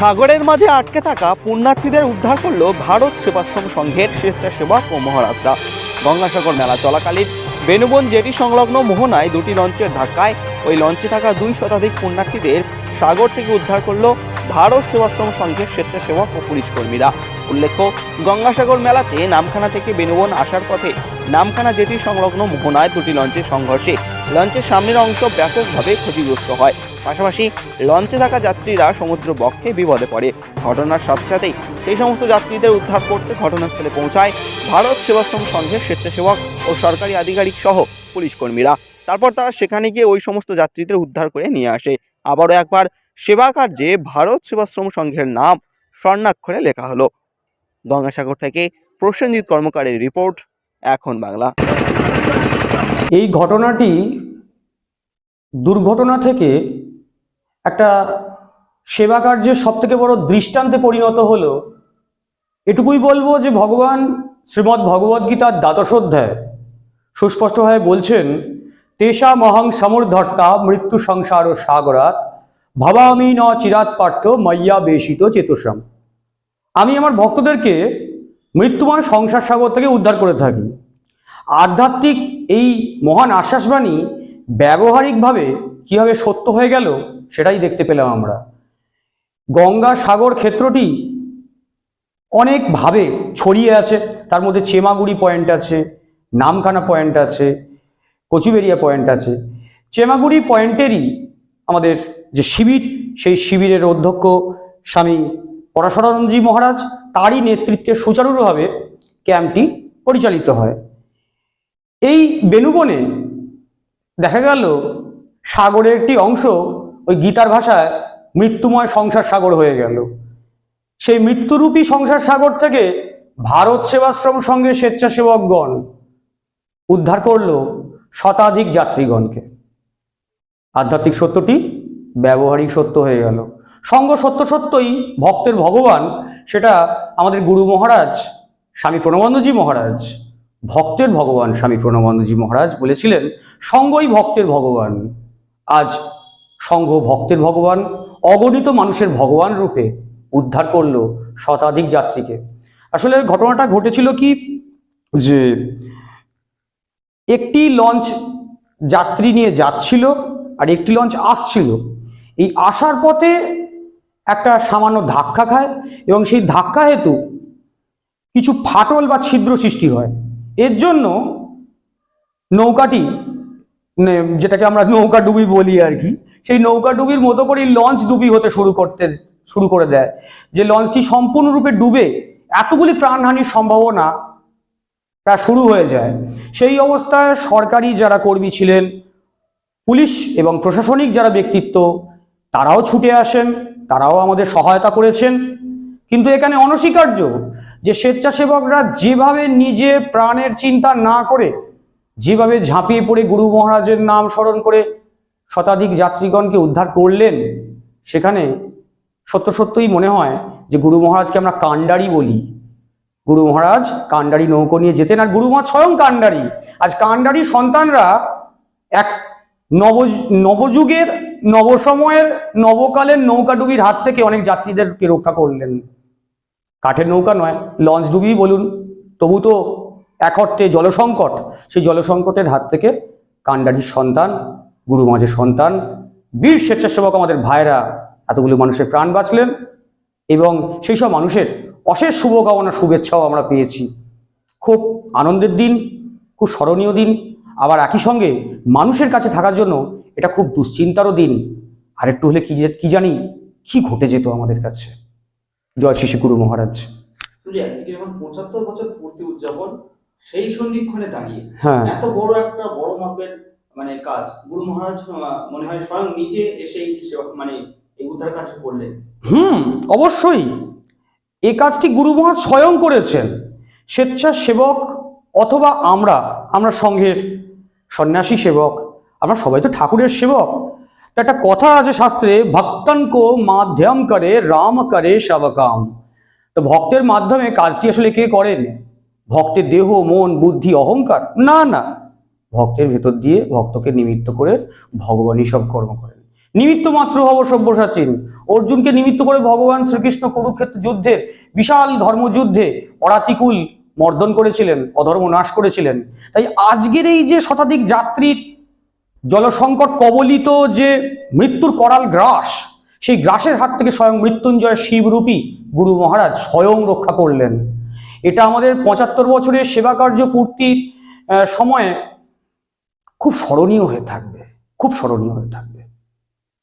সাগরের মাঝে আটকে থাকা পুণ্যার্থীদের উদ্ধার করল ভারত সেবাশ্রম সংঘের স্বেচ্ছাসেবক ও মহারাজরা। গঙ্গাসাগর মেলা চলাকালীন বেনুবন জেটি সংলগ্ন মোহনায় দুটি লঞ্চের ধাক্কায় ওই লঞ্চে থাকা দুই শতাধিক পুণ্যার্থীদের সাগর থেকে উদ্ধার করল ভারত সেবাশ্রম সংঘের স্বেচ্ছাসেবক ও পুলিশ কর্মীরা। উল্লেখ্য, গঙ্গাসাগর মেলাতে নামখানা থেকে বেনুবন আসার পথে নামখানা জেটি সংলগ্ন মোহনায় দুটি লঞ্চের সংঘর্ষে লঞ্চের সামনের অংশ ব্যাপকভাবে ক্ষতিগ্রস্ত হয়। পাশাপাশি লঞ্চে থাকা যাত্রীরা সমুদ্র বক্ষে বিপদে পড়ে। ঘটনার সাথে সাথেই সেই সমস্ত যাত্রীদের উদ্ধার করতে ঘটনাস্থলে পৌঁছায় ভারত সেবাশ্রম সংঘের স্বেচ্ছাসেবক ও সরকারি আধিকারিক সহ পুলিশ কর্মীরা তারপর তারা সেখানে গিয়ে ওই সমস্ত যাত্রীদের উদ্ধার করে নিয়ে আসে। আবারও একবার সেবা কার্যে ভারত সেবাশ্রম সংঘের নাম স্বর্ণাক্ষরে লেখা হলো। গঙ্গাসাগর থেকে প্রসেনজিৎ কর্মকারের রিপোর্ট, এখন বাংলা। এই ঘটনাটি দুর্ঘটনা থেকে একটা সেবা কার্যের সব থেকে বড় দৃষ্টান্তে পরিণত হলো, এটুকুই বলব যে ভগবান শ্রীমদ্ ভগবদ্গীতার দ্বাদশ অধ্যায় সুস্পষ্টভাবে বলছেন, তেষা মহং সমুর্ধর্তা মৃত্যু সংসার ও সাগরাত ভাবামি ন চিরাত পার্থ মাইয়া বেশিত চেতসম। আমি আমার ভক্তদেরকে মৃত্যুমান সংসার সাগর থেকে উদ্ধার করে থাকি। আধ্যাত্মিক এই মহান আশ্বাসবাণী ব্যবহারিকভাবে কীভাবে সত্য হয়ে গেল সেটাই দেখতে পেলাম আমরা। গঙ্গা সাগর ক্ষেত্রটি অনেকভাবে ছড়িয়ে আছে। তার মধ্যে চেমাগুড়ি পয়েন্ট আছে, নামখানা পয়েন্ট আছে, কচুবেরিয়া পয়েন্ট আছে। চেমাগুড়ি পয়েন্টেরই আমাদের যে শিবির, সেই শিবিরের অধ্যক্ষ স্বামী পরাশরানন্দজি মহারাজ, তারই নেতৃত্বে সুচারুভাবে ক্যাম্পটি পরিচালিত হয়। এই বেনুবনে দেখা গেল সাগরের একটি অংশ ওই গীতার ভাষায় মৃত্যুময় সংসার সাগর হয়ে গেল। সেই মৃত্যুরূপী সংসার সাগর থেকে ভারত সেবাশ্রম সঙ্গে স্বেচ্ছাসেবকগণ উদ্ধার করল শতাধিক যাত্রীগণকে। আধ্যাত্মিক সত্যটি ব্যবহারিক সত্য হয়ে গেল। সঙ্গ সত্য সত্যই ভক্তের ভগবান, সেটা আমাদের গুরু মহারাজ, স্বামী প্রণবানন্দজি মহারাজ ভক্তের ভগবান স্বামী প্রণবানন্দজি মহারাজ বলেছিলেন, সঙ্গই ভক্তের ভগবান। আজ সঙ্ঘ ভক্তের ভগবান, অগণিত মানুষের ভগবান রূপে উদ্ধার করল শতাধিক যাত্রীকে। আসলে ঘটনাটা ঘটেছিল কি, যে একটি লঞ্চ যাত্রী নিয়ে যাচ্ছিল আর একটি লঞ্চ আসছিল। এই আসার পথে একটা সামান্য ধাক্কা খায় এবং সেই ধাক্কা হেতু কিছু ফাটল বা ছিদ্র সৃষ্টি হয়। এর জন্য নৌকাটি যেটাকে আমরা নৌকা ডুবি বলি আর কি, সেই নৌকা ডুবির মতো করেই লঞ্চ ডুবি হতে শুরু করতে, শুরু করে দেয়। যে লঞ্চটি সম্পূর্ণরূপে ডুবে এতগুলি প্রাণহানির সম্ভাবনা প্রায় শুরু হয়ে যায়। সেই অবস্থায় সরকারি যারা কর্মী ছিলেন, পুলিশ এবং প্রশাসনিক যারা ব্যক্তিত্ব, তারাও ছুটে আসেন, তারাও আমাদের সহায়তা করেছেন। কিন্তু এখানে অনস্বীকার্য যে স্বেচ্ছাসেবকরা যেভাবে নিজে প্রাণের চিন্তা না করে, যেভাবে ঝাঁপিয়ে পড়ে গুরু মহারাজের নাম স্মরণ করে শতাধিক যাত্রীগণকে উদ্ধার করলেন, সেখানে সত্য সত্যই মনে হয় যে গুরু মহারাজকে আমরা কাণ্ডারি বলি। গুরু মহারাজ কাণ্ডারি নৌকো নিয়ে যেতেন আর গুরু মহারাজ স্বয়ং কাণ্ডারি। আজ কাণ্ডারি সন্তানরা এক নব, নবযুগের, নবসময়ের, নবকালের নৌকাডুবির হাত থেকে অনেক যাত্রীদেরকে রক্ষা করলেন। কাঠের নৌকা নয়, লঞ্চ ডুবি বলুন। তবু তো এক অর্থে জলসংকট, সেই জলসংকটের হাত থেকে কান্ডারির সন্তান, গুরু মাঝের সন্তান, বীর স্বেচ্ছাসেবক আমাদের ভাইরা এতগুলো মানুষের প্রাণ বাঁচলেন এবং সেই সব মানুষের অশেষ শুভকামনা, শুভেচ্ছাও আমরা পেয়েছি। খুব আনন্দের দিন, খুব স্মরণীয় দিন। আবার একই সঙ্গে মানুষের কাছে থাকার জন্য এটা খুব দুশ্চিন্তারও দিন। আর একটু হলে কি কি জানি কি ঘটে যেত আমাদের কাছে। জয় শিশু গুরু মহারাজ। পঁচাত্তর বছর পূর্তি উদযাপন সেই সন্ধিক্ষণে দাঁড়িয়ে হ্যাঁ। এত বড় একটা বড় মাপের মানে কাজ গুরু মহারাজ মনে হয় স্বয়ং নিজে এসে মানে এই উদ্ধার কার্য করলেন। হুম অবশ্যই। এই কাজটি গুরু মহারাজ স্বয়ং করেছেন। স্বেচ্ছাসেবক অথবা আমরা আমরা সংঘের সন্ন্যাসী সেবক আমরা সবাই তো ঠাকুরের সেবক। একটা কথা আছে শাস্ত্রে ভক্তনকো মাধ্যম করে, রাম করে সবকাম তো ভক্তের মাধ্যমে কাজটি আসলে কে করেন? ভক্তের দেহ, মন, বুদ্ধি, অহংকার? না না। ভক্তের ভেতর দিয়ে ভক্তকে নিমিত্ত করে ভগবানই সব কর্ম করেন। নিমিত্ত মাত্র হব সব্যসাচীন। অর্জুনকে নিমিত্ত করে ভগবান শ্রীকৃষ্ণ কুরুক্ষেত্র যুদ্ধের বিশাল ধর্মযুদ্ধে অরাতিকুল মর্দন করেছিলেন, অধর্ম নাশ করেছিলেন। তাই আজকের এই যে শতাধিক যাত্রীর জলসংকট কবলিত যে মৃত্যুর করাল গ্রাস, সেই গ্রাসের হাত থেকে স্বয়ং মৃত্যুঞ্জয় শিবরূপী গুরু মহারাজ স্বয়ং রক্ষা করলেন। এটা আমাদের পঁচাত্তর বছরের সেবা কার্য পূর্তির সময়ে খুব স্মরণীয় হয়ে থাকবে, খুব স্মরণীয় হয়ে থাকবে।